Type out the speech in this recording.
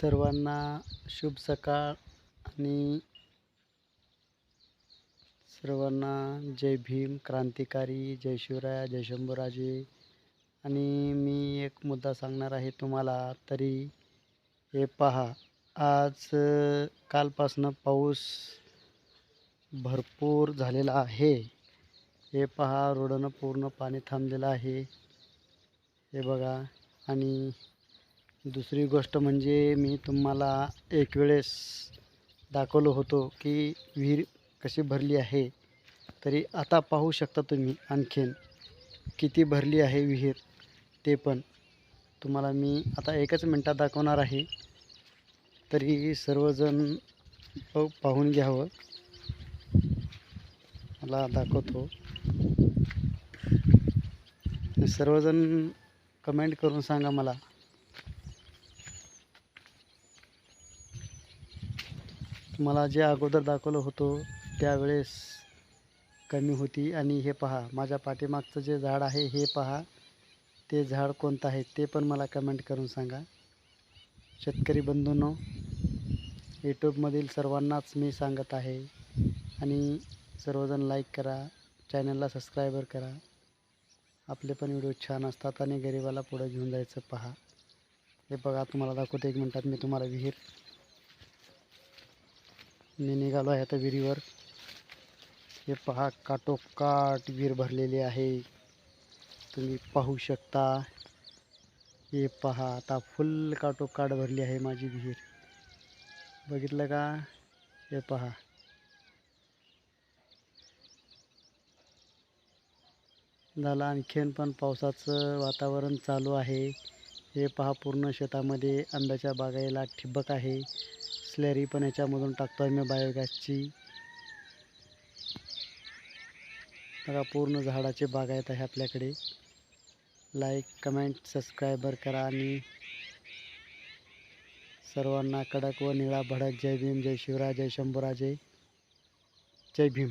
सर्वांना शुभ सकाळ आणि सर्वांना जय भीम क्रांतिकारी जय शिवराय जय शंभूराजे. आणि मी एक मुद्दा सांगणार आहे तुम्हाला तरी हे पहा आज कालपासनं पाऊस भरपूर झालेला आहे. हे पहा रोडनं पूर्ण पाणी थांबलेलं आहे. हे बघा आणि दुसरी गोष्ट म्हणजे मी तुम्हाला एक वेळेस दाखवलं होतो की विहीर कशी भरली आहे. तरी आता पाहू शकता तुम्ही आणखीन किती भरली आहे विहीर ते पण. तुम्हाला मी आता एकच मिनटात दाखवणार आहे. तरी सर्वजण पाहून घ्यावं. मला दाखवतो. सर्वजण कमेंट करून सांगा मला. तुम्हाला जे अगोदर दाखवलं होतं त्यावेळेस कमी होती. आणि हे पहा माझ्या पाठीमागचं जे झाड आहे हे पहा. ते झाड कोणतं आहे ते पण मला कमेंट करून सांगा. शेतकरी बंधूंनो यूट्यूबमधील सर्वांनाच मी सांगत आहे. आणि सर्वजण लाईक करा चॅनलला सबस्क्रायबर करा. आपले पण व्हिडिओ छान असतात आणि गरिबाला पुढे घेऊन जायचं पहा. हे बघा तुम्हाला दाखवतो एक मिनटात मी तुम्हाला विहीर. मी निघालो आहे आता विहिरीवर. हे पहा काटोकाट विहीर भरलेली आहे. तुम्ही पाहू शकता. हे पहा आता फुल काटोकाट भरली आहे माझी विहीर. बघितलं का? हे पहा. झालं आणखीन पण पावसाचं वातावरण चालू आहे. हे पहा पूर्ण शेतामध्ये आंब्याच्या बागायला ठिबक आहे. स्लॅरी पण याच्यामधून टाकतो आहे मी बायोगॅसची. बघा पूर्ण झाडाचे बागायत आहे आपल्याकडे. लाईक कमेंट सबस्क्रायबर करा आणि सर्वांना कडक व निळा भडक. जय भीम जय शिवराय जय शंभूराजे. जय भीम.